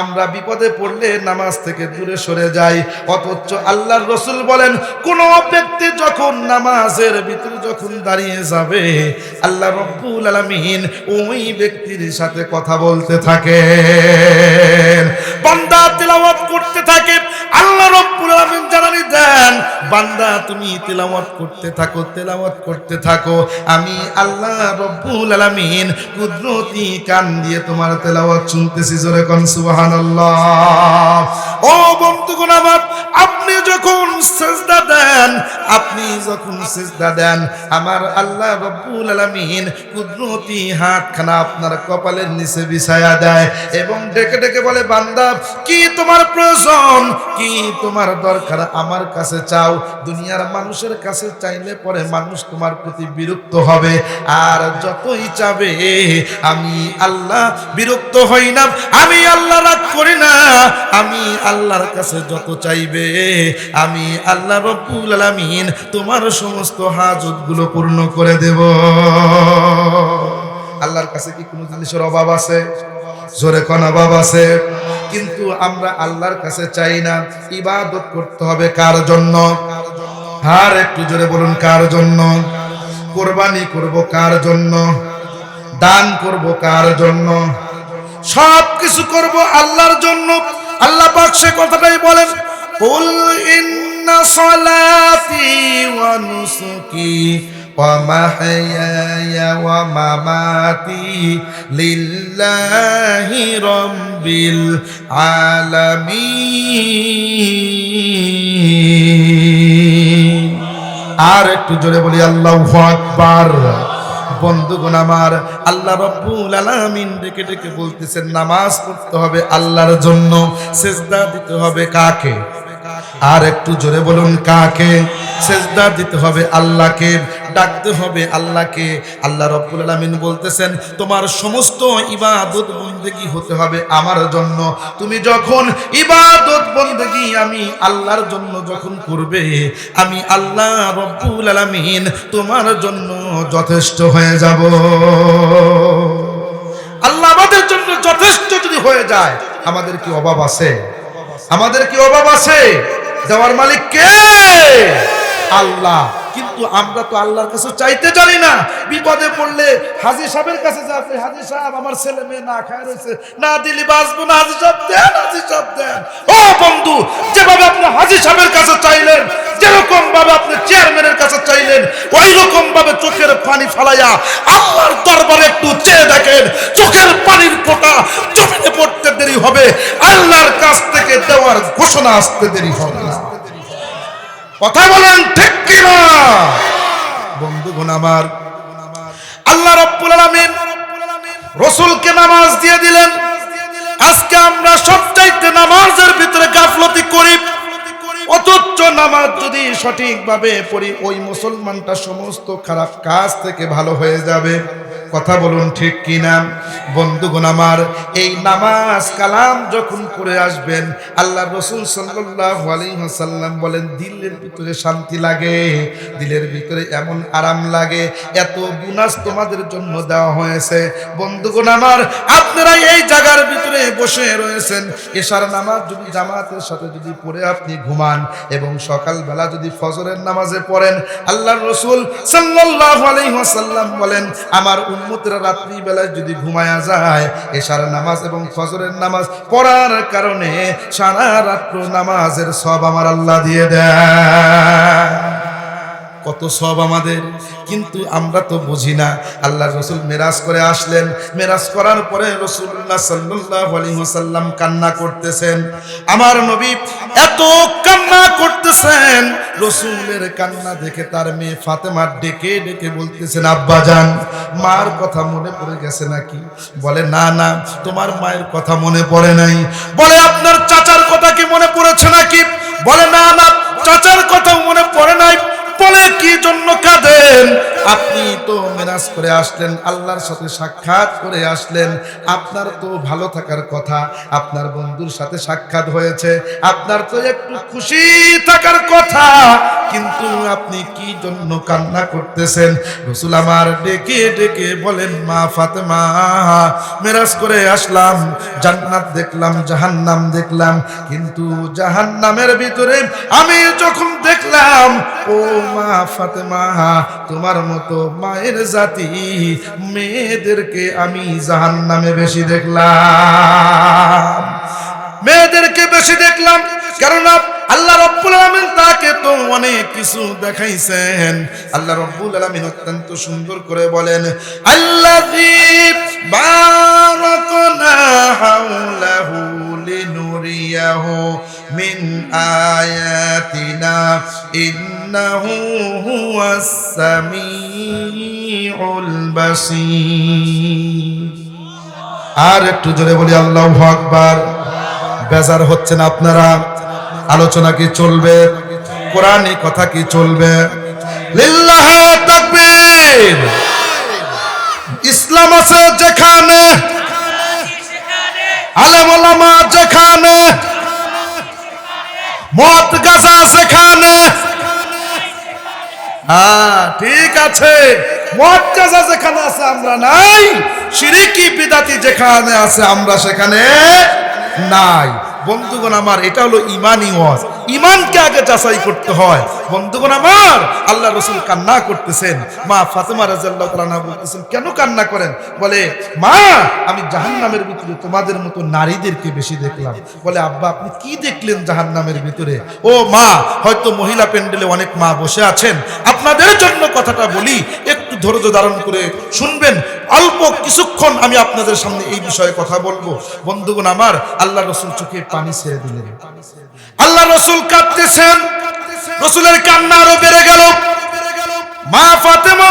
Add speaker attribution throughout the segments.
Speaker 1: আমরা বিপদে পড়লে নামাজ থেকে দূরে সরে যাই। অথচ আল্লাহর রসুল বলেন, কোন ব্যক্তি যখন নামাজের ভিতরে যখন দাঁড়িয়ে যাবে, আল্লাহ রব্বুল আলমিন ওই ব্যক্তির সাথে কথা বলতে থাকে বান্দা তেলাওয়াত করতে থাকে, আল্লাহ রব্বুল আলামিন জানানি দেন। বান্দা, তুমি তেলাওয়াত করতে থাকো, তেলাওয়াত করতে থাকো। আমি আল্লাহ রব্বুল আলামিন কুদরতি কান দিয়ে তোমার তেলাওয়াত শুনতেছি, জোরে কোন সুবহানাল্লাহ। ও বন্ধুগণ আমার, আপনি যখন সেজদা দেন আপনি যখন সেজদা দেন, আমার আল্লাহ রব্বুল আলামিন কুদরতি হাতখানা আপনার কপালের নিচে বিছায়া দেয় এবং ডেকে ডেকে বলে, বান্দা, কি তোমার প্রয়োজন? কি তোমার দরকার? আমার কাছে চাও। দুনিয়ার মানুষের কাছে চাইলে পরে মানুষ তোমার প্রতি বিরক্ত হবে। আর যতই চাবে, আমি আল্লাহ বিরক্ত হই না, আমি আল্লাহ রাগ করি না। আমি আল্লাহর কাছে যত চাইবে, আমি আল্লাহ রব্বুল আলামিন তোমার সমস্ত হাজতগুলো পূর্ণ করে দেব। আল্লাহর কাছে কি কোনো জিনিসের অভাব আছে? জোরে কোন অভাব আছে? কিন্তু আমরা আল্লাহর কাছে চাই না, ইবাদত করতে হবে কার জন্য? আর একটু জোরে বলুন, কার জন্য? কোরবানি করব কার জন্য? দান করব কার জন্য? সব কিছু করব আল্লাহর জন্য। আল্লাহ পাক সে কথাটাই বলেন কুল ইন্না সালাতি ওয়া নুসুকি ومحياي ومماتي لله رب العالمين আর একটু জোরে বলি আল্লাহু আকবার বন্ধুগণ আমার আল্লাহ রব্বুল আলামিন ডেকে ডেকে বলতেছেন নামাজ পড়তে হবে আল্লাহর জন্য সেজদা দিতে হবে কাকে আর একটু জোরে বলুন কাকে? সেজদা দিতে হবে আল্লাহকে, ডাকতে হবে আল্লাহকে। আল্লাহ রব্বুল আলামিন বলতেছেন, তোমার সমস্ত ইবাদত বন্দেগী হতে হবে আমার জন্য। তুমি যখন ইবাদত বন্দেগী আমি আল্লাহর জন্য যখন করবে, আমি আল্লাহ রব্বুল আলামিন তোমার জন্য যথেষ্ট হয়ে যাব। আল্লাহ আমাদের জন্য যথেষ্ট যদি হয়ে যায়, আমাদের কি অভাব আছে? আমাদের কি অভাব আছে? দেওয়ার মালিক কে? আল্লাহ। কিন্তু আমরা তো আল্লাহর কাছে চাইতে জানি না। বিপদে পড়লে হাজি সাহেবের কাছে যাচ্ছে হাজি সাহেব, আমার ছেলে মেয়ে না খায় রয়েছে। না দিলি বাঁচবো না, হাজি সাহেব দেন, হাজি সাহেব দেন। ও বন্ধু, যেভাবে আপনি হাজি সাহেবের কাছে চাইলেন যেরকম ভাবে আপনি চেয়ারম্যানের কাছে চাইলেন ওই রকম ভাবে চোখের পানি ফালাইয়া আল্লাহর দরবারে একটু চেয়ে দেখেন, চোখের পানির ফোঁটা জমিনে পড়তে দেরি হবে, আল্লাহর কাছ থেকে দেওয়ার ঘোষণা আসতে দেরি হবে। কথা বলেন ঠিক কিনা? বন্ধুগণ আমার, আল্লাহ রব্বুল আলামিন রসুলকে নামাজ দিয়ে দিলেন। আজকে আমরা সবচাইতে নামাজের ভিতরে গাফলতি করি। নামাজ যদি সঠিকভাবে পড়ি ওই মুসলমানটা সমস্ত খারাপ কাজ থেকে ভালো হয়ে যাবে। কথা বলুন ঠিক কিনা? বন্ধুগণ আমার, এই নামাজ কালাম যখন করে আসবেন, আল্লাহ রসুল সাল্লাল্লাহু আলাইহি ওয়াসাল্লাম বলেন, দিলের ভিতরে শান্তি লাগে, দিলের ভিতরে এমন আরাম লাগে, এত বুনাস তোমাদের জন্য দেওয়া হয়েছে। বন্ধুগণ আমার, আপনারা এই জায়গার ভিতরে বসে রয়েছেন। এশার নামাজ যদি জামাতের সাথে যদি পড়ে আপনি ঘুমান এবং সকালবেলা যদি ফজরের নামাজে পড়েন আল্লাহ রসুল সাল্লাল্লাহু আলাইহি ওয়াসাল্লাম বলেন, আমার উম্মতরা রাত্রি বেলায় যদি ঘুমায়া যায়, এশার নামাজ এবং ফজরের নামাজ পড়ার কারণে সারা রাত্র নামাজের সব আমার আল্লাহ দিয়ে দেয়। কত সব আমাদের। কিন্তু আমরা তো বুঝি না। আল্লাহ রসুল মেরাজ করে আসলেন। মেরাজ করার পরে রসুল্লাহ সাল্লাহ কান্না করতেছেন। আমার নবী এত কান্না করতেছেন। রসুলের কান্না দেখে তার মেয়ে ফাতেমা ডেকে ডেকে বলতেছেন, আব্বা যান, মার কথা মনে পড়ে গেছে নাকি? বলে, না না, তোমার মায়ের কথা মনে পড়ে নাই। বলে, আপনার চাচার কথা কি মনে পড়েছে নাকি? বলে, না না, চাচার কথা মনে পড়ে নাই। বলে কি জন্য কাঁদেন? আপনি তো মেরাজ করে আসলেন, আল্লাহর সাথে সাক্ষাৎ করে আসলেন। আপনার তো ভালো থাকার কথা, আপনার বন্ধুর সাথে সাক্ষাৎ হয়েছে, আপনার তো একটু খুশি থাকার কথা, কিন্তু আপনি কি জন্য কান্না করতেছেন? রসুল আমার ডেকে ডেকে বলেন, মা ফাতেমা, মেরাজ করে আসলাম, জান্নাত দেখলাম, জাহান্নাম দেখলাম, কিন্তু জাহান্নামের ভিতরে আমি যখন দেখলাম, ও মা ফাতেমা, তোমার মতো মায়ের জাতি। মেয়েদেরকে আমি জাহান্নামে বেশি দেখলাম। মেয়েদেরকে বেশি দেখলাম। কারণ আল্লাহ রব্বুল আলামিন তাকে তো অনেক কিছু দেখাইছেন। আল্লাহ রব্বুল আলামিন অত্যন্ত সুন্দর করে বলেন, আল্লাযী বারাকনা হাওলাহু লিনুরিয়াহু মিন আয়াতিনা, ইন্নাহু হুয়াস সামিউল বাসীর। আর একটু জোরে বলি, আল্লাহু আকবার। বেজার হচ্ছেন আপনারা। আলোচনা কি চলবে? কোরআনি কথা কি চলবে? ইসলাম আছে যেখানে আলেম যেখানে, মদ গাজা সেখানে হ্যাঁ ঠিক আছে, মদ গাজা যেখানে আছে আমরা নাই শিরিকি বিদাতি যেখানে আছে আমরা সেখানে নাই। বন্ধুগণ আমার, এটা হলো ইমানই ওয়াজ। ইমানকে আগে যাচাই করতে হয়। বন্ধুগণ আমার, আল্লাহ রসুল কান্না করতেছেন। মা ফাতেমা রাজাল্লাহ বলতেছেন, কেন কান্না করেন? বলে, মা, আমি জাহান্নামের ভিতরে তোমাদের মতো নারীদেরকে বেশি দেখলাম। বলে, আব্বা, আপনি কি দেখলেন জাহান্নামের ভিতরে? ও মা, হয়তো মহিলা প্যান্ডেলে অনেক মা বসে আছেন। আপনাদের জন্য কথাটা বলি, একটু ধৈর্য ধারণ করে শুনবেন। অল্প কিছুক্ষণ আমি আপনাদের সামনে এই বিষয়ে কথা বলব। বন্ধুগণ আমার, আল্লাহ রসুল চোখে পানি ছেড়ে দিলেন। আল্লাহ রসুল কাঁদতেছেন। রসুলের কান্না আরও বেড়ে গেল। মা ফাতেমা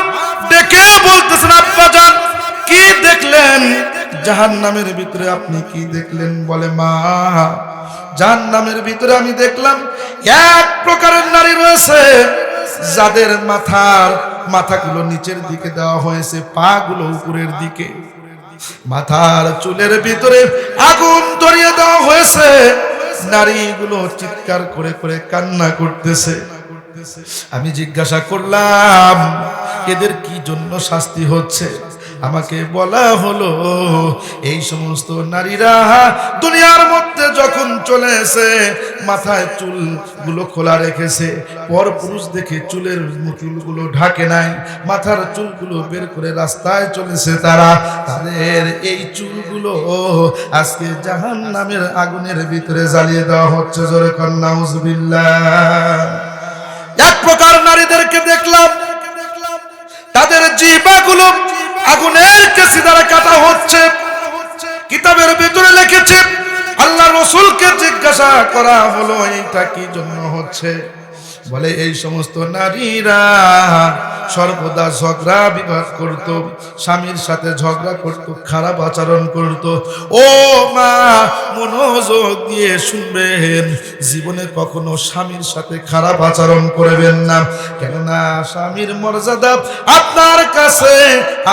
Speaker 1: ডেকে বলতেছেন, আব্বা যান, কি দেখলেন? জাহান নামের ভিতরে আপনি কি দেখলেন? বলে, মা জাহান নামের ভিতরে আমি দেখলাম এক প্রকারের নারী রয়েছে। যাদের মাথার মাথাগুলো নিচের দিকে দেওয়া হয়েছে পা গুলো উপরের দিকে। মাথার চুলের ভিতরে আগুন ধরিয়ে দেওয়া হয়েছে। নারীগুলো চিৎকার করে করে কান্না করতেছে। আমি জিজ্ঞাসা করলাম, এদের কি জন্য শাস্তি হচ্ছে? আমাকে বলা হলো, এই সমস্ত নারীরা দুনিয়ার মধ্যে যখন চলে এসে মাথায় চুলগুলো খোলা রেখেছে, পর পুরুষ দেখে চুলের চুলগুলো ঢাকে নাই, মাথার চুলগুলো বের করে রাস্তায় চলেছে তারা, তাদের এই চুলগুলো আজকে জাহান নামের আগুনের ভিতরে জ্বালিয়ে দেওয়া হচ্ছে, জোরে কন্যা এক প্রকার নারীদেরকে দেখলাম, তাদের জিবাগুলো আগুনের কেসি দ্বারা কাটা হচ্ছে। কিতাবের ভিতরে লিখেছে, আল্লাহ রসুলকে জিজ্ঞাসা করা হলো, এইটা কি জন্য হচ্ছে? বলে, এই সমস্ত নারীরা সর্বদা ঝগড়া বিবাদ করত, স্বামীর সাথে ঝগড়া করত, খারাপ আচরণ করত। ও মা, মনোযোগ দিয়ে শুনবেন, জীবনে কখনো স্বামীর সাথে খারাপ আচরণ করবেন না। কেননা স্বামীর মর্যাদা আপনার কাছে,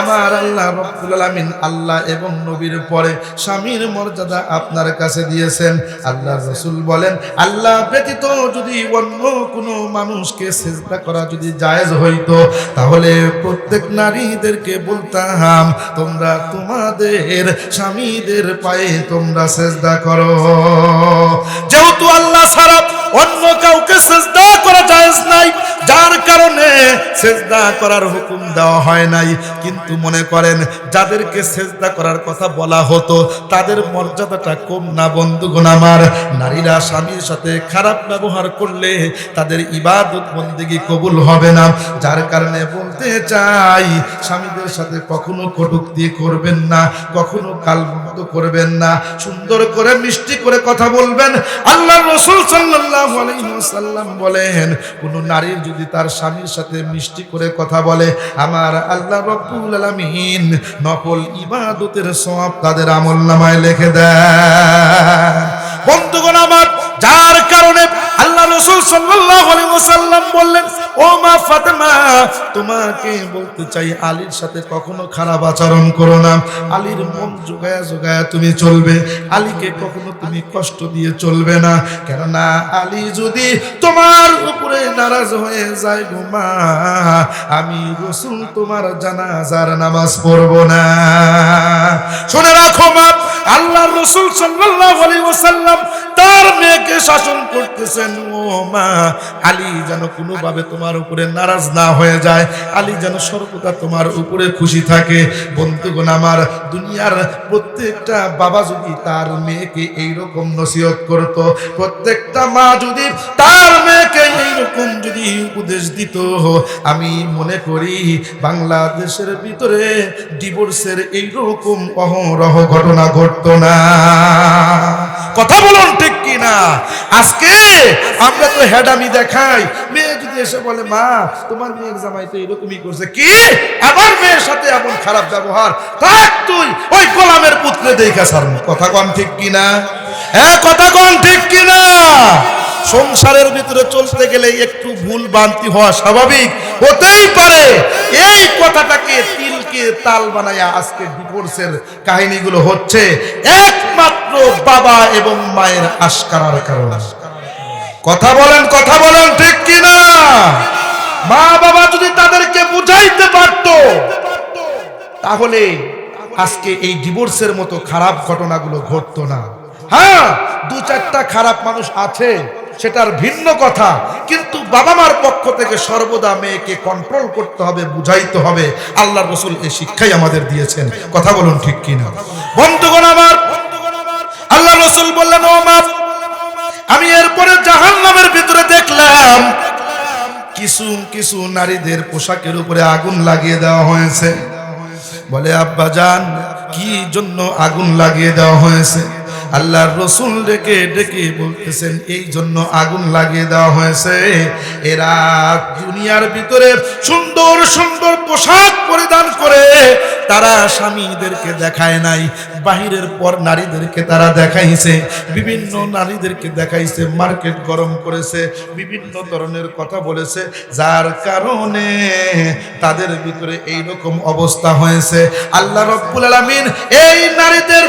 Speaker 1: আমার আল্লাহ রব্বুল আলামিন আল্লাহ এবং নবীর পরে স্বামীর মর্যাদা আপনার কাছে দিয়েছেন। আল্লাহ রসুল বলেন, আল্লাহ ব্যতীত যদি অন্য কোনো মানুষকে চেষ্টা করা যদি জায়েজ হইতো, তাহলে প্রত্যেক নারীদেরকে বলতাম, তোমরা তোমাদের স্বামীদের পায়ে তোমরা সেজদা করো। যেহেতু আল্লাহ ছাড়া অন্য কাউকে সেজদা করা জায়েজ নাই। যার কারণে সেজদা করার হুকুম দেওয়া হয় নাই। কিন্তু মনে করেন, যাদেরকে সেজদা করার কথা বলা হতো, তাদের মর্যাদাটা কম না বন্ধুগণ আমার। নারীরা স্বামীর সাথে খারাপ ব্যবহার করলে তাদের ইবাদত বন্দেগি কবুল হবে না। যার কারণে বলতে চাই, স্বামীদের সাথে কখনো কটুক্তি করবেন না, কখনো কালমুক্ত করবেন না, সুন্দর করে, মিষ্টি করে কথা বলবেন। আল্লাহ রসুল সাল্লাহ আলাইহি বলেন, কোন নারীর যদি তার স্বামীর সাথে মিষ্টি করে কথা বলে, আমার আল্লাহ রব্বুল আলমিন নকল ইবাদতের সব তাদের আমল নামায় লেখে দেয় বন্ধুগণ, আমার যার কারণে আল্লাহ রসুল ওয়াসাল্লাম বললেন, ও মা ফাতেমা, তোমাকে বলতে চাই, আলীর সাথে কখনো খারাপ আচরণ করো না। আলীর মন জোগায়া জোগায়া তুমি চলবে। আলীকে কখনো তুমি কষ্ট দিয়ে চলবে না। কেননা আলী যদি তোমার উপরে নারাজ হয়ে যায় গো মা, আমি রসুল তোমার জানাজার নামাজ পড়ব না। শুনে রাখো মা আল্লাহর রসুল ওয়াসাল্লাম তার মেয়েকে শাসন করতেছেন। ও মা, আলী যেন কোনোভাবে তোমার উপরে নারাজ না হয়ে যায়, আলী যেন সর্বদা তোমার উপরে খুশি থাকে। বন্ধুগণ, আমার দুনিয়ার প্রত্যেকটা বাবা যদি তার মেয়েকে এইরকম নসিহত করত, প্রত্যেকটা মা যদি তার মেয়েকে এইরকম যদি উপদেশ দিত, আমি মনে করি বাংলাদেশের ভিতরে ডিভোর্সের এইরকম অহরহ ঘটনা ঘটতো। না কথা বলুন ঠিক কি না আজকে আমরা তো হেডামি দেখাই। মেয়ে যদি এসে বলে, মা, তোমার মেয়ের জামাই তো এরকমই করছে। কি? আমার মেয়ের সাথে এমন খারাপ ব্যবহার? থাক তুই, ওই গোলামের পুত্রে দেখা সার কথা কন ঠিক কি না হ্যাঁ কথা কন ঠিক কি না সংসারের ভিতরে চলতে গেলে একটু ভুল বান্তি হওয়া স্বাভাবিক। হতেই পারে। এই কথাটাকে তিলকে তাল বানায়া আজকে ডিভোর্সের কাহিনীগুলো হচ্ছে? একমাত্র বাবা এবং মায়ের আশকারার কারণে। কথা বলেন কথা বলেন, ঠিক কিনা? মা বাবা যদি তাদেরকে বুঝাইতে পারত, তাহলে আজকে এই ডিভোর্সের মতো খারাপ ঘটনাগুলো ঘটতো না। হ্যাঁ দু চারটা খারাপ মানুষ আছে সেটার ভিন্ন কথা। কিন্তু বাবা মার পক্ষ থেকে সর্বদা মেয়েকে কন্ট্রোল করতে হবে, বুঝাইতে হবে। আল্লাহ রসুল এই শিক্ষাই আমাদের দিয়েছেন। কথা বলুন ঠিক কিনা? বন্ধুগণ আমার আল্লাহ রসুল বললেন মা, আমি এরপরে জাহান নামের ভিতরে দেখলাম, কিছু কিছু নারীদের পোশাকের উপরে আগুন লাগিয়ে দেওয়া হয়েছে। বলে, আব্বা জান, কি জন্য আগুন লাগিয়ে দেওয়া হয়েছে? আল্লাহর রসুল ডেকে ডেকে বলতেছেন, এই জন্য আগুন লাগিয়ে দেওয়া হয়েছে। এরা দুনিয়ার ভিতরে সুন্দর সুন্দর পোশাক পরিধান করে তারা স্বামীদেরকে দেখায় নাই। বাহিরের পর নারীদেরকে তারা দেখাইছে। বিভিন্ন নারীদেরকে দেখাইছে, মার্কেট গরম করেছে, বিভিন্ন ধরনের কথা বলেছে। যার কারণে তাদের ভিতরে এই রকম অবস্থা হয়েছে। আল্লাহ রব্বুল আলামিন এই নারীদের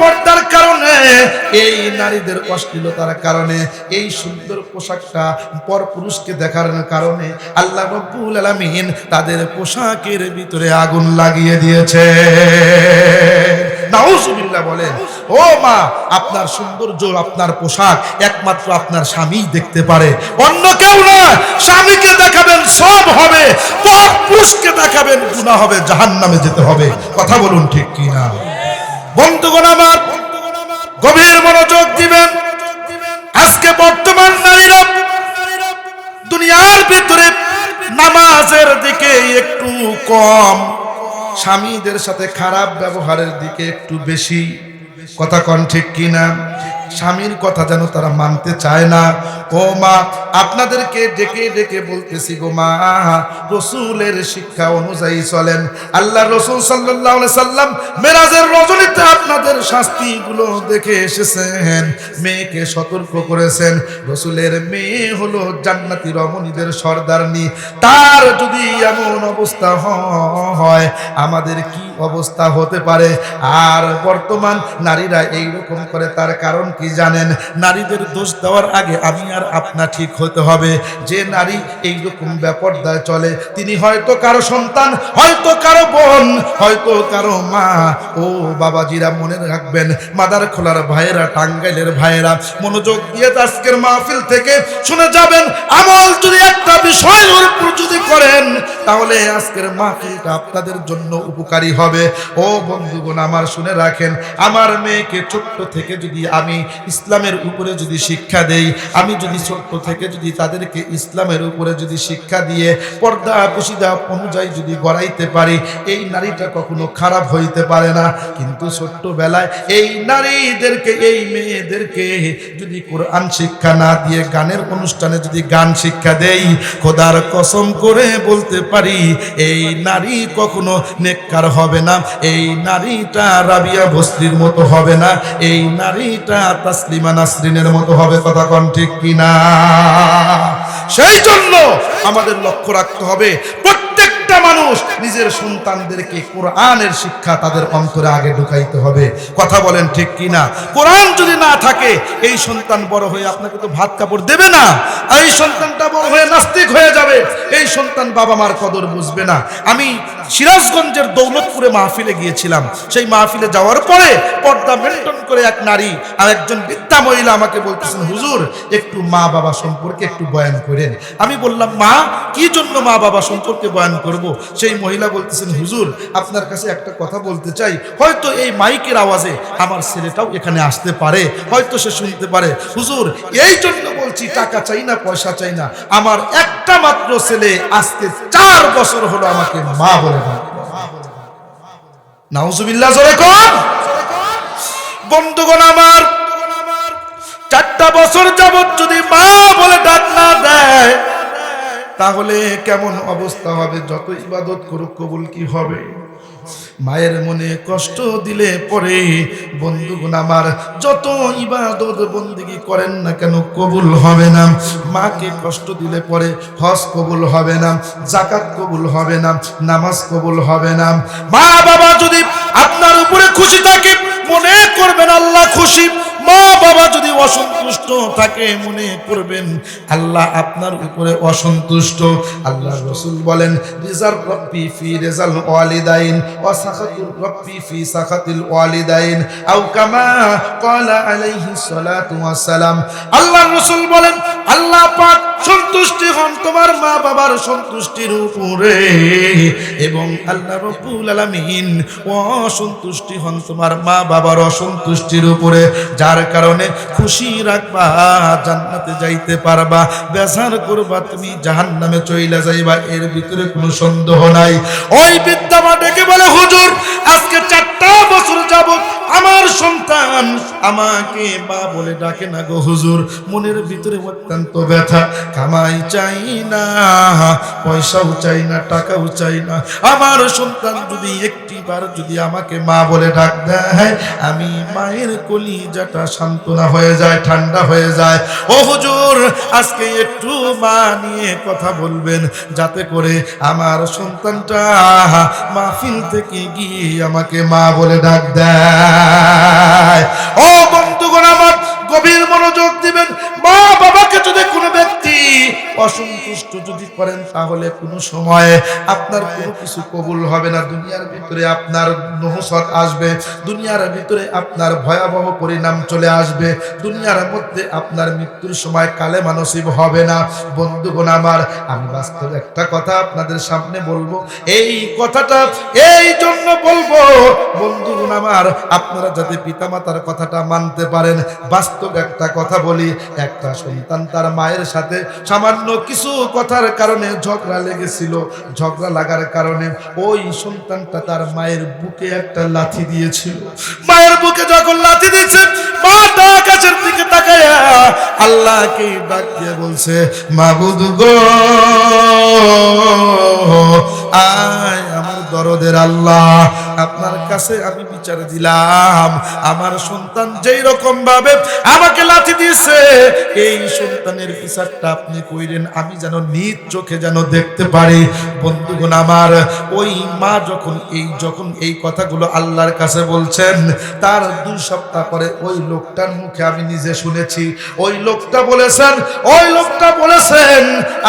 Speaker 1: পর্দার কারণে, এই নারীদের অশ্লীলতার কারণে, এই সুন্দর পোশাকটা পর পুরুষকে দেখার কারণে আল্লাহ রব্বুল আলামিন তাদের পোশাকের ভিতরে আগুন লাগিয়ে দিয়েছে। বলেন, ও মা, আপনার সৌন্দর্য, আপনার পোশাক একমাত্র আপনার স্বামী দেখতে পারে। অন্য কেউ না স্বামীকে দেখাবেন সব হবে পর পুরুষকে দেখাবেন, গুনাহ হবে, জাহান্নামে যেতে হবে। কথা বলুন ঠিক কি না বন্ধুগণ আমার, গভীর মনোযোগ দিবেন। আজকে বর্তমান নারীরা দুনিয়ার ভিতরে নামাজের দিকে একটু কম। স্বামীদের সাথে খারাপ ব্যবহারের দিকে একটু বেশি কথা কন ঠিক কিনা? স্বামীর কথা যেন তারা মানতে চায় না। ও মা, আপনাদেরকে ডেকে ডেকে বলতেছি গো মা, রসুলের শিক্ষা অনুযায়ী চলেন। আল্লাহ রসুল সাল্লাহ সাল্লাম মেরাজের রজনীতে আপনাদের শাস্তিগুলো দেখে এসেছেন, মেয়েকে সতর্ক করেছেন। রসুলের মেয়ে হলো জান্নাতি রমণীদের সর্দারনি। তার যদি এমন অবস্থা হয়, আমাদের কি অবস্থা হতে পারে। আর বর্তমান নারীরা এই রকম করে, তার কারণ কি জানেন? নারীদের দোষ দেওয়ার আগে আমি আর আপনা ঠিক হতে হবে। যে নারী এই রকম ব্যাপারদায় চলে, তিনি হয়তো কারও সন্তান, হয়তো কারও বোন, হয়তো কারও মা। ও বাবাজিরা, মনে রাখবেন, মাদার খোলার ভাইয়েরা, টাঙ্গাইলের ভাইয়েরা, মনোযোগ দিয়ে আজকের মাহফিল থেকে শুনে যাবেন, আমল যদি একটা উপর যদি করেন, তাহলে আজকের মাহফিলটা আপনাদের জন্য উপকারী হবে। ও বন্ধুগণ, আমার শুনে রাখেন, আমার মেয়েকে ছোট্ট থেকে যদি আমি ইসলামের উপরে যদি শিক্ষা দেই, আমি যদি ছোট্ট থেকে যদি তাদেরকে ইসলামের উপরে যদি শিক্ষা দিয়ে পর্দা পুশিদা অনুযায়ী যদি গড়াইতে পারি, এই নারীটা কখনো খারাপ হইতে পারে না। কিন্তু ছোট্টবেলায় এই নারীদেরকে, এই মেয়েদেরকে যদি কোরআন শিক্ষা না দিয়ে, গানের অনুষ্ঠানে যদি গান শিক্ষা দেই, খোদার কসম করে বলতে পারি, এই নারী কখনো নেককার হবে হবে না। এই নারীটা রাবিয়া বস্তির মতো হবে না। এই নারীটা তাসলিমা নাসরিনের মতো হবে। কথা কন ঠিক কিনা সেই জন্য আমাদের লক্ষ্য রাখতে হবে, প্রত্যেকটা মানুষ নিজের সন্তানদেরকে কোরআনের শিক্ষা তাদের অন্তরে আগে ঢুকাইতে হবে। কথা বলেন ঠিক কিনা কোরআন যদি না থাকে, এই সন্তান বড় হয়ে আপনাকে তো ভাত কাপড় দেবে না। এই সন্তানটা বড় হয়ে নাস্তিক হয়ে যাবে। এই সন্তান বাবা মার কদর বুঝবে না। আমি সিরাজগঞ্জের দৌলতপুরে মাহফিলে গিয়েছিলাম। সেই মাহফিলে যাওয়ার পরে পর্দা মেনটেন করে এক নারী আর একজন বৃদ্ধা মহিলা আমাকে বলতেছেন, হুজুর, একটু মা বাবা সম্পর্কে একটু বয়ান করেন। আমি বললাম, মা, কি জন্য মা বাবা সম্পর্কে বয়ান করব? সেই মহিলা বলতেছেন, হুজুর, আপনার কাছে একটা কথা বলতে চাই। হয়তো এই মাইকের আওয়াজে আমার ছেলেটাও এখানে আসতে পারে, হয়তো সে শুনতে পারে। হুজুর, এই জন্য বলছি, টাকা চাই না, পয়সা চাই না। আমার একটা মাত্র ছেলে আজকে চার বছর হলো আমাকে মা বলে নাউজুবিল্লাহ, জোরে কোন বন্ধুগণ আমার, চারটা বছর যাবত যদি মা বলে ডাক না দেয়, তাহলে কেমন অবস্থা হবে? যত ইবাদত করুক কবুল কি হবে? মায়ের মনে কষ্ট দিলে পরে বন্ধুগুন আমার যত ইবাদত বন্দিগি করেন না কেন কবুল হবে না। মাকে কষ্ট দিলে পরে হজ কবুল হবে না জাকাত কবুল হবে না, নামাজ কবুল হবে না। মা বাবা যদি আপনার উপরে খুশি থাকে, মনে করবেন আল্লাহ খুশি। মা বাবা যদি অসন্তুষ্ট থাকে, মনে করবেন, আল্লাহ আপনার উপরে অসন্তুষ্ট। আল্লাহ রসুল বলেন ফি রেজাল ওয়ালিদাইন ফি সাখাতিল ওয়ালিদাইন কামা ক্বালা আলাইহিস সালাতু আল্লাহ রসুল বলেন, আল্লাহ পাক সন্তুষ্টি হন তোমার মা বাবার সন্তুষ্টির উপরে এবং আল্লাহ রব্বুল আলামিন অসন্তুষ্টি হন তোমার মা বাবার অসন্তুষ্টির উপরে। যার কারণে খুশি রাখবা, জান্নাতে যাইতে পারবা। বেসার করবা, তুমি জাহান নামে চইলা যাইবা, এর ভিতরে কোনো সন্দেহ নাই। ওই বিদ্যামা ডেকে বলে, হুজুর, আজকে চারটা বছর যাবত আমার সন্তান আমাকে মা বলে ডাকে না গো হুজুর। মনের ভিতরে অত্যন্ত ব্যথা। কামাই চাই না, পয়সাও চাই না, টাকাও চাই না। আমার সন্তান যদি একটিবার যদি আমাকে মা বলে ডাক দেয়, আমি মায়ের কলিজাটা সান্ত্বনা হয়ে যায়, ঠান্ডা হয়ে যায়। ও হুজুর, আজকে একটু মা নিয়ে কথা বলবেন, যাতে করে আমার সন্তানটা মাহফিল থেকে গিয়ে আমাকে মা বলে ডাক দেয়। ও বন্ধুগণ আমার গভীর মনোযোগ দিবেন। বা ব্যক্তি অসন্তুষ্ট যদি করেন, তাহলে কোনো সময়ে আপনার কোনো কিছু কবুল হবে না। দুনিয়ার ভিতরে আপনার নহসত আসবে, দুনিয়ার ভিতরে আপনার ভয়াবহ পরিণাম চলে আসবে, দুনিয়ার মধ্যে আপনার মৃত্যুর সময় কালে মানসিব হবে না। বন্ধুগণ আমার, আমি বাস্তব একটা কথা আপনাদের সামনে বলব। এই কথাটা, এই জন্য বলব, বন্ধুগণ আমার, আপনারা যাতে পিতামাতার কথাটা মানতে পারেন, বাস্তব একটা কথা বলি, একটা সন্তান তার মায়ের সাথে সামান্য কিছু কথার কারণে ঝগড়া লেগেছিল। ঝগড়া লাগার কারণে ওই সন্তানটা তার মায়ের বুকে একটা লাথি দিয়েছিল। মায়ের বুকে যখন লাথি দিয়েছে মাটা আকাশের দিকে তাকায়া আল্লাহকে ডাক দিয়ে বলছে মাবুদ গো, আয় আমার দরদের আল্লাহ আপনার কাছে আমি বিচার দিলাম। আমার সন্তান যেই রকম ভাবে আমাকে লাথি দিয়েছে, এই সন্তানের বিচারটা আপনি কইরেন, আমি যেন নিজ চোখে যেন দেখতে পারি। বন্ধুগণ আমার, ওই মা যখন এই যখন এই কথাগুলো আল্লাহর কাছে বলছেন, তার দুই সপ্তাহ পরে ওই লোকটার মুখে আমি নিজে শুনেছি। ওই লোকটা বলেছেন, ওই লোকটা বলেছেন,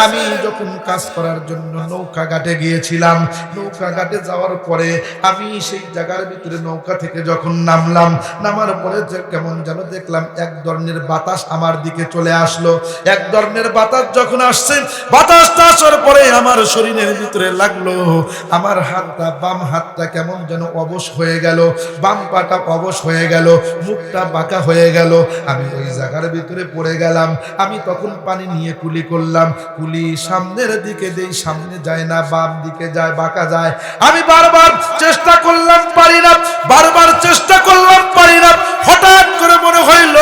Speaker 1: আমি যখন কাজ করার জন্য নৌকা ঘাটে গিয়েছিলাম নৌকা ঘাটে যাওয়ার পরে আমি সেই জায়গার ভিতরে নৌকা থেকে যখন নামলাম, নামার পরে যে কেমন যেন দেখলাম এক ধরনের বাতাস আমার দিকে চলে আসলো। এক ধরনের বাতাস যখন আসছে, বাতাসটা আসার পরে আমার শরীরের ভিতরে লাগল। আমার হাতটা, বাম হাতটা কেমন যেন অবশ হয়ে গেল, বাম পাটা অবশ হয়ে গেল, মুখটা বাঁকা হয়ে গেল। আমি ওই জায়গার ভিতরে পড়ে গেলাম। আমি তখন পানি নিয়ে কুলি করলাম। কুলি সামনের দিকে দেই, সামনে যায় না, বাম দিকে যায়, বাঁকা যায়। আমি বারবার চেষ্টা করলাম পারি না বারবার চেষ্টা করলাম পারি না হঠাৎ করে মনে হইল,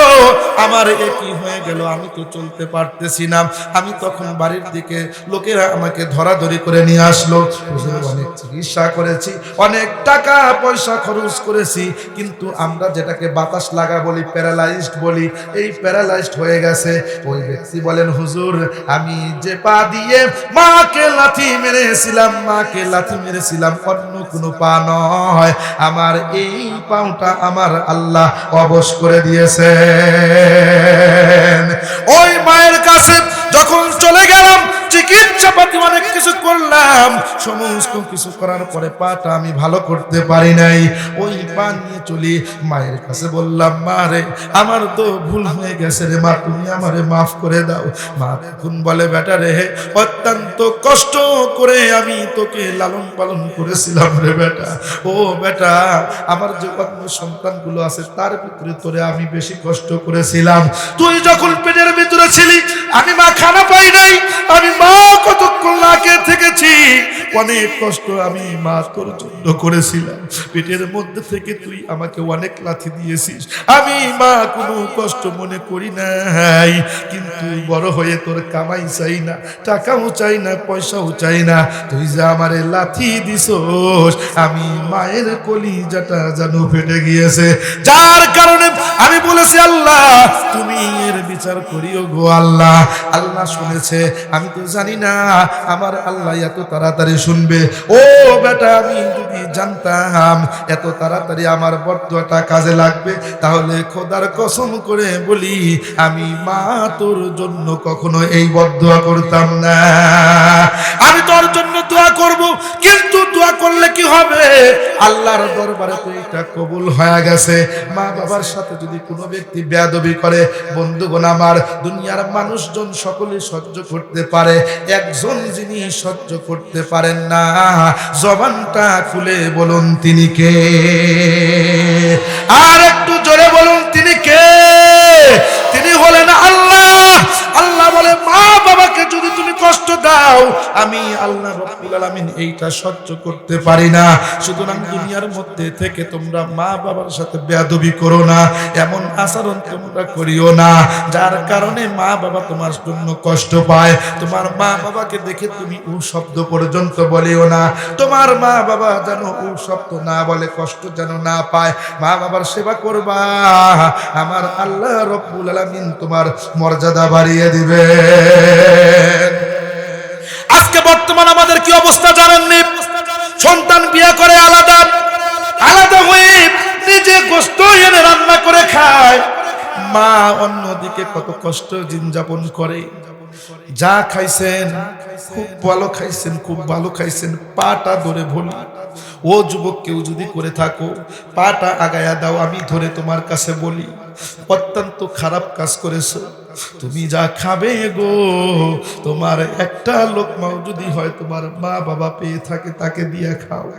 Speaker 1: আমার এ কি হয়ে গেল? আমি তো চলতে পারতেছি না। আমি তখন বাড়ির দিকে লোকেরা আমাকে ধরাধরি করে নিয়ে আসলো। অনেক চিকিৎসা করেছি, অনেক টাকা পয়সা খরচ করেছি, কিন্তু আমরা যেটাকে বাতাস লাগা বলি, প্যারালাইজড বলি, এই প্যারালাইজড হয়ে গেছে। ওই ব্যক্তি বলেন, হুজুর, আমি যে পা দিয়ে মাকে লাথি মেরেছিলাম, মাকে লাথি মেরেছিলাম, অন্য কোনো পা নয়। আমার এই পাউটা আমার আল্লাহ অবশ করে দিয়েছেন ওই মায়ের কাছে যখন চলে গেলাম চিকিৎসা পাতি অনেক কিছু করলাম সমস্ত কিছু করার পরে পাটা আমি ভালো করতে পারি নাই। ওই পা নিয়ে চলি, মায়ের কাছে বললাম, মা রে, আমার তো ভুল হয়ে গেছে রে মা, তুমি আমারে মাফ করে দাও। মা তখন বলে, বেটা রে, অত্যন্ত কষ্ট করে আমি তোকে লালন পালন করেছিলাম রে বেটা। ও বেটা, আমার যে অন্য সন্তানগুলো আছে, তার ভিতরে তোরে আমি বেশি কষ্ট করেছিলাম। তুই যখন পেটের ভিতরে ছিলি, আমি মা খানা পাই নাই, আমি মা কতক্ষণ লাকে থেকেছি অনেক কষ্ট আমি মা তোর জন্য করেছিলাম। পেটের মধ্যে থেকে তুই আমাকে অনেক লাথি দিয়েছিস। আমি মা কোনো কষ্ট মনে করি নাই। কিন্তু বড় হয়ে তোর কামাই চাই না, টাকাও চাই না, পয়সাও চাই না। তুই যে আমারে লাথি দিছোস, আমি মায়ের কলিজাটা যেন ফেটে গিয়েছে। যার কারণে আমি বলেছি, আল্লাহ, তুমি এর বিচার করিও গো আল্লাহ। আল্লাহ শুনেছে, আমি তো জানি না, আমার আল্লাহ এত তাড়াতাড়ি শুনবে। ও বেটা, আমি যদি জানতাম এত তাড়াতাড়ি আমার বর্তটা কাজে লাগবে, তাহলে খোদার কসম করে বলি, আমি মা তোর জন্য কখনো এই বদুয়া করতাম না। আমি তোর জন্য দোয়া করব, কিন্তু দোয়া করলে কি হবে? আল্লাহর দরবারে তো এটা কবুল হয়ে গেছে। মা বাবার সাথে যদি কোনো ব্যক্তি বেয়াদবি করে, বন্ধুগণ আমার, দুনিয়ার মানুষজন সকলে সহ্য করতে পারে। একজন যিনি সহ্য করতে পারেন না। জবানটা খুলে বলুন তিনি কে। আর একটু জোরে বলুন তিনি কে তিনি হলেন আল্লাহ আল্লাহ বলে মা বাবাকে যদি তুমি কষ্ট দাও। আমি আল্লাহ রব্বুল আলামিন এইটা সহ্য করতে পারি না। সুতরাং দুনিয়ার মধ্যে থেকে তোমরা মা বাবার সাথে বেয়াদবি করো না। এমন আচরণ তোমরা করিও না। যার কারণে মা বাবা তোমার জন্য কষ্ট পায়। তোমার মা বাবাকে দেখে তুমি উ শব্দ পর্যন্ত বলিও না। তোমার মা বাবা যেন উ শব্দ না বলে, কষ্ট যেন না পায়। মা বাবার সেবা করবা। আমার আল্লাহ রব্বুল আলামিন তোমার মর্যাদা বাড়িয়ে দিবে আজকে বর্তমান আমাদের কি অবস্থা জানেননি সন্তান বিয়ে করে আলাদা আলাদা হয়ে নিজে গোস্ত এনে রান্না করে খায়। মা অন্যদিকে কত কষ্ট দিন যাপন করে। যা খাইছেন, খুব ভালো খাইছেন, খুব ভালো খাইছেন, পাটা ধরে ভুলি ও যুবক কেউ যদি করে থাকো, পাটা আগায়া দাও, আমি ধরে তোমার কাছে বলি, অত্যন্ত খারাপ কাজ করেছ, তুমি যা খাবে গো, তোমার একটা লোক লোকমাও যদি হয়, তোমার মা বাবা পেয়ে থাকে, তাকে দিয়ে খাও।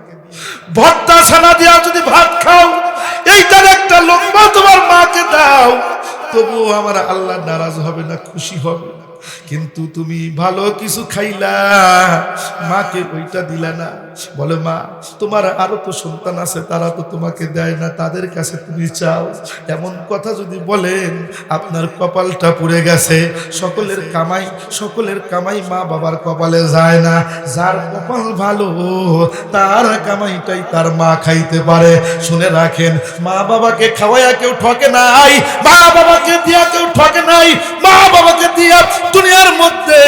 Speaker 1: ভর্তা ছানা দিয়া যদি ভাত খাও এইটার একটা লম্বা তোমার মাকে দাও। তবুও আমার আল্লাহ নারাজ হবে না খুশি হবে। কিন্তু তুমি ভালো কিছু খাইলা। মাকে ওইটা দিলা না। বলে, মা, তোমার আরও তো সন্তান আছে, তারা তো তোমাকে দেয় না, তাদের কাছে তুমি চাও। এমন কথা যদি বলেন, আপনার কপালটা পুড়ে গেছে। সকলের কামাই সকলের কামাই মা বাবার কপালে যায় না। যার কপাল ভালো, তার কামাইটাই তার মা খাইতে পারে। শুনে রাখেন মা বাবাকে খাওয়াইয়া কেউ ঠকে নাই মা বাবাকে দিয়া কেউ ঠকে নাই মা বাবাকে দিয়া দুনিয়ার মধ্যে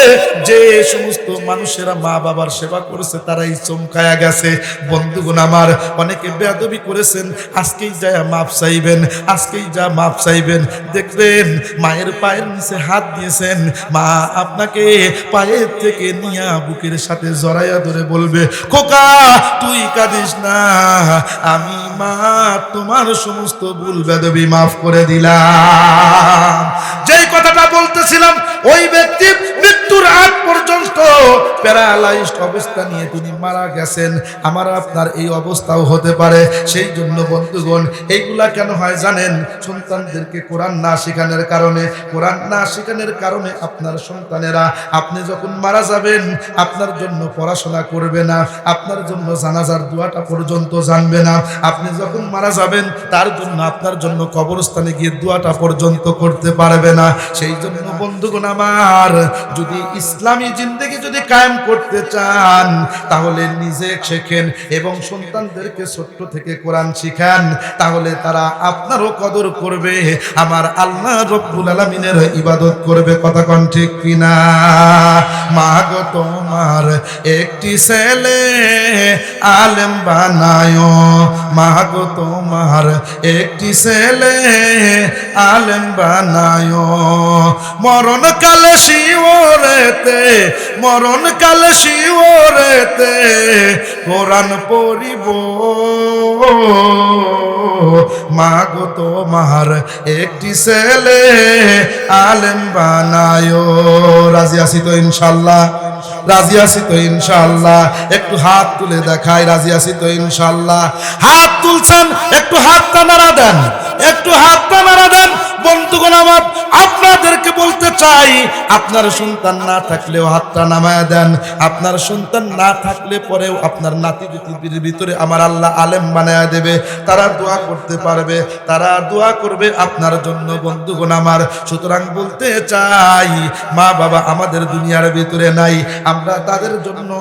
Speaker 1: যে সমস্ত মানুষেরা মা বাবার সেবা করেছে, তারাই চমকায়া গেছে। বন্ধুগণ আমার, অনেকে বেয়াদবি করেছেন, আজকেই যা মাপ চাইবেন, আজকেই যা মাপ চাইবেন। দেখবেন, মায়ের পায়ের নিচে হাত দিয়েছেন, মা আপনাকে পায়ের থেকে নিয়া বুকের সাথে জড়াইয়া ধরে বলবে, খোকা, তুই কাঁদিস না, আমি মা তোমার সমস্ত ভুল বেদবি মাফ করে দিলাম। যেই কথাটা বলতেছিলাম, ওই ব্যক্তি মৃত্যুর আগ পর্যন্ত প্যারালাইজড অবস্থা নিয়ে তিনি মারা গেছেন। আমার আপনার এই অবস্থাও হতে পারে। সেই জন্য বন্ধুগণ, এইগুলা কেন হয় জানেন? সন্তানদেরকে কোরআন না শেখানোর কারণে। কোরআন না শেখানোর কারণে আপনার সন্তানেরা, আপনি যখন মারা যাবেন, আপনার জন্য পড়াশোনা করবে না। আপনার জন্য জানাজার দোয়াটা পর্যন্ত জানবে না। আপনি যখন মারা যাবেন, তার জন্য, আপনার জন্য কবরস্থানে গিয়ে দোয়াটা পর্যন্ত করতে পারবে না। সেই জন্য বন্ধুগণ আমার, যদি ইসলামী জিন্দগি যদি কায়েম করতে চান, তাহলে নিজে শেখেন এবং সন্তানদেরকে ছোট্ট থেকে কোরআন শিখান। তাহলে তারা আপনারও কদর করবে, আমার আল্লাহ রব্বুল আলমিনের ইবাদত করবে। কথা কন ঠিক কিনা? মা গো তোমার একটি ছেলে আলেম বানায়। মা গো তোমার একটি ছেলে আলেম বানায়। মরণ কালে শিওরেতে মরণ কালে শিওরেতে কোরআন পড়িব। মা গো তোমার একটি ছেলে আলেম বানায়। রাজি আছি তো ইনশাল্লাহ? রাজি আছি তো ইনশাল্লাহ। একটু হাত তুলে দেখায় রাজি আছি তো ইনশাল্লাহ। হাত তুলছেন, একটু হাতটা নাড়া দেন, একটু হাতটা নাড়া দেন। বন্ধুগণ, আমার আপনাদেরকে বলতে চাই, আপনার সন্তান না থাকলেও হাতটা নামায় দেন। আপনার সন্তান না থাকলে পরেও আপনার নাতি ভিতরে আমার আল্লাহ আলেম বানায় দেবে। তারা দোয়া করতে পারবে তারা দোয়া করবে আপনার জন্য, বন্ধুগণ আমার। সুতরাং বলতে চাই, মা বাবা আমাদের দুনিয়ার ভিতরে নাই, আমরা তাদের জন্য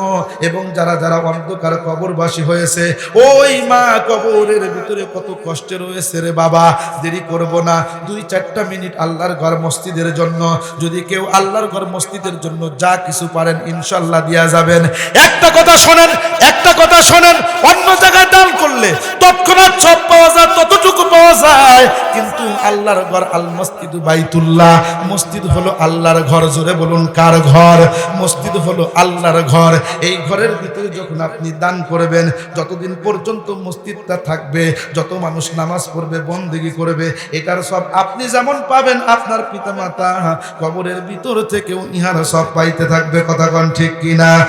Speaker 1: এবং যারা যারা অন্ধকার কবরবাসী হয়েছে, ওই মা কবরের ভিতরে কত কষ্টে রয়েছে রে বাবা, দেরি করব না। দুই চারটা মিনিট আল্লাহর ঘর মসজিদের জন্য, যদি কেউ আল্লাহর ঘর মসজিদের জন্য যা কিছু পারেন ইনশাল্লাহ দিয়া যাবেন। একটা কথা শোনেন, একটা কথা শোনেন, অন্য জায়গায় দান করলে তৎক্ষণাৎ সব পাওয়া যায় ততটুকু পাওয়া যায়। কিন্তু আল্লাহর ঘর আল মসজিদ বাইতুল্লাহ। মসজিদ হলো আল্লাহর ঘর, জোরে বলুন, কার ঘর? মসজিদ হলো আল্লাহর ঘর। এই ঘরের ভিতরে যখন আপনি দান করবেন, যতদিন পর্যন্ত মসজিদটা থাকবে, যত মানুষ নামাজ পড়বে, বন্দেগি করবে, এটার সব আপনি যেমন পাবেন, আপনার পিতামাতা কবরের ভিতর থেকেও ইহার সব পাইতে থাকবে। কথা কন ঠিক কিনা?